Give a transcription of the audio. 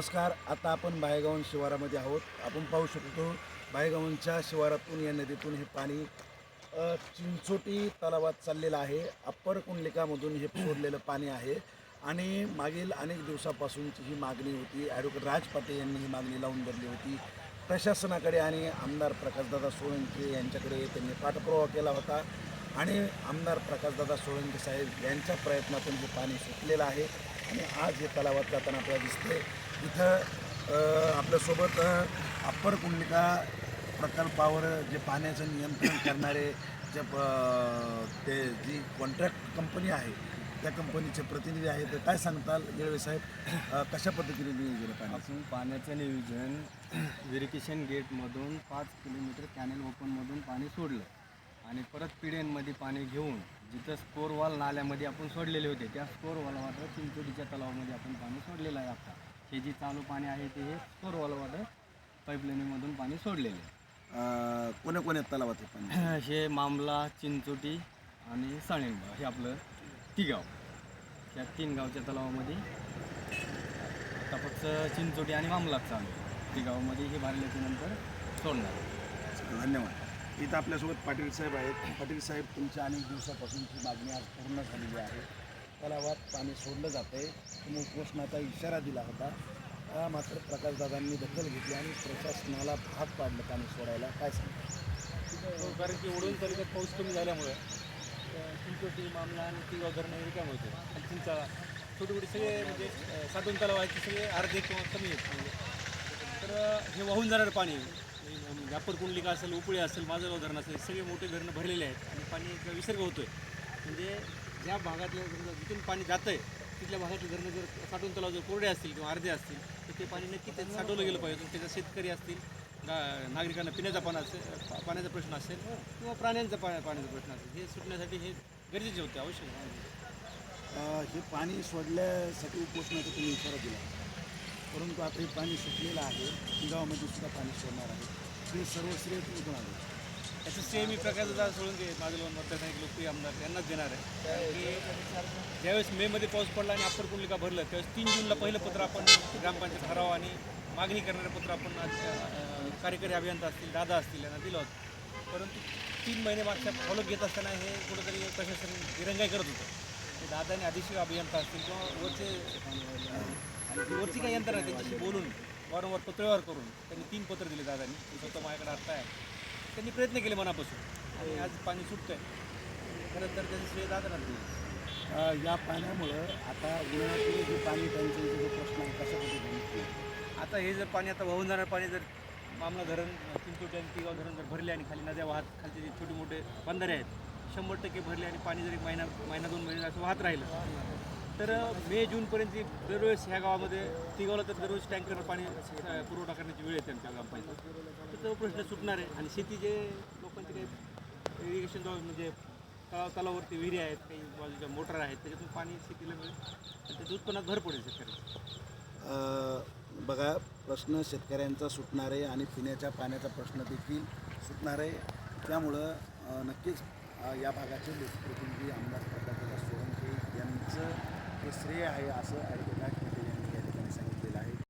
नमस्कार आता आपण बायगावन शिवारामध्ये आहोत. आपण पाहू शकतो बायगावनच्या शिवारातून या नदीतून हे पाणी अ, चिंचोटी तलावात चाललेलं आहे. अप्पर कुंडलिकामधून हे सोडलेलं पाणी आहे. आणि मागील अनेक दिवसापासूनची ही मागणी होती. ॲडव्होकेट राज पाटील यांनी ही मागणी लावून धरली होती. प्रशासनाकडे आणि आमदार प्रकाशदादा सोळंके यांच्याकडे त्यांनी पाठपुरावा केला होता. आणि आमदार प्रकाशदादा सोळंके साहेब यांच्या प्रयत्नातून हे पाणी सुटलेलं आहे. आणि आज हे तलावात जाताना आपल्याला दिसते इथं आपल्यासोबत अप्पर कुंडलिका प्रकल्पावर जे पाण्याचं नियंत्रण करणारे जे प ते जी कॉन्ट्रॅक्ट कंपनी आहे त्या कंपनीचे प्रतिनिधी आहेत. तर काय सांगताल येळवे साहेब? कशा पद्धतीने नियोजन आहे पाण्याचं? पाण्याचं नियोजन व्हेरिकेशन गेटमधून पाच किलोमीटर कॅनल ओपनमधून पाणी सोडलं. आणि परत पिढ्यांमध्ये पाणी घेऊन जिथं स्कोरवाल नाल्यामध्ये आपण सोडलेले होते त्या स्कोर मात्र चिंचोडीच्या तलावामध्ये आपण पाणी सोडलेलं आहे आता. हे जे चालू पाणी आहे ते हे स्कोर वॉलवाटर पाईपलाईनमधून पाणी सोडलेले आहे. अ, कोण्या कोण्या तलावात हे पाणी हे मामला चिंचोटी आणि साळिंबा हे आपलं तिगाव. या तीन गावच्या तलावामध्ये आता फक्त चिंचोटी आणि मामलाच चालू आहे. तिगावमध्ये हे भरल्याच्या नंतर सोडणार धन्यवाद. इथं आपल्यासोबत पाटील साहेब आहेत. पाटील साहेब तुमच्या अनेक दिवसापासूनची मागणी आज पूर्ण झालेली आहे. तलावात पाणी सोडलं जातं आहे तुम्ही उपोषणाचा इशारा दिला होता. हा मात्र प्रकाशदादांनी दखल घेतली आणि प्रशासनाला भाग पाडलं पाणी सोडायला. काय सांगतो? कारण की ओढून तालुक्यात पाऊस कमी झाल्यामुळे अ, चिंचोटी मामला आणि ती धरणं रिकाम होते? आणि तुमचा छोटे मोठे सगळे म्हणजे साधून साठवून तलाव आहेत सगळे अर्धे किंवा कमी आहेत. म्हणजे तर हे वाहून जाणारं पाणी व्यापार कुंडलिका असेल उपळी असेल माझं धरण असेल सगळे मोठे धरणं भरलेले आहेत. आणि पाणी विसर्ग होतो आहे म्हणजे ज्या भागातल्या समजा जिथून पाणी जातं आहे तिथल्या भागातले धरणं जर साठवून तलाव जर कोरडे असतील किंवा अर्धे असतील तर ते पाणी नक्की त्यांना साठवलं गेलं पाहिजे. त्याचा शेतकरी असतील गा- नागरिकांना पिण्याचा पाणी असेल पाण्याचा प्रश्न असेल किंवा प्राण्यांचा पा पाण्याचा प्रश्न असेल हे सुटण्यासाठी हे गरजेचे होते आवश्यक हे पाणी सोडल्यासाठी उपोषणाचा तुम्ही इशारा दिला. परंतु आता हे पाणी सुटलेलं आहे गावामध्ये सुद्धा पाणी सोडणार आहे. हे सर्व आहे तुम्ही कोणाला याचं श्रेय मी प्रकाशदादा सोळंके मागेलवन एक लोकप्रिय आमदार यांनाच देणार आहे. की ज्यावेळेस मेमध्ये पाऊस पडला आणि अप्पर कुंडलिका भरलं त्यावेळेस तीन जूनला पहिलं पत्र आपण ग्रामपंचायत ठराव आणि मागणी करणारे पत्र आपण कार्यकारी अभियंता असतील दादा असतील यांना दिलं होतं. परंतु तीन महिने मागच्या फॉलो घेत असताना हे कुठंतरी प्रशासन दिरंगाई करत होतं. ते दादाने अधीक्षक अभियंता असतील किंवा वरचे वरची काही यंत्रणा त्यांच्याशी बोलून वारंवार पत्रव्यवहार करून त्यांनी तीन पत्र दिले दादांनी. स्वतः माझ्याकडे आता आहे. त्यांनी प्रयत्न केले मनापासून. आणि आज पाणी सुटतंय. खरं तर त्याचं श्रेय अ, या पाण्यामुळं आता उन्हाळ्यातील जे पाणी टंचाईचा जो प्रश्न आहे कशा पद्धतीने आता हे जर पाणी आता वाहून जाणार पाणी जर मामला धरण चिंचोटी आणि तिगाव धरण जर भरले आणि खाली नद्या वाहत खालचे जे छोटे मोठे बंधारे आहेत शंभर टक्के भरले आणि पाणी जर एक महिना महिना दोन महिने असं वाहत राहिलं तर मे जूनपर्यंत दरवेळेस ह्या गावामध्ये तिगावला तर दररोज टँकर पाणी पुरवठा करण्याची वेळ येते आमच्या ग्रामपंचायत. तर तो प्रश्न सुटणार आहे. आणि शेती जे लोकांचे काही इरिगेशन म्हणजे तलाव तलावावरती विहिरी आहेत काही बाजूच्या मोटर आहेत त्याच्यातून पाणी शेतीला मिळेल आणि त्याच्या उत्पन्नात भर पडेल शेतकऱ्यांचं. बघा प्रश्न शेतकऱ्यांचा सुटणार आहे आणि पिण्याच्या पाण्याचा प्रश्न देखील सुटणार आहे. त्यामुळं नक्कीच या भागाचे लोकप्रतिनिधी आमदार प्रकाश सोळंके यांचं हे श्रेय आहे असं ऐकलं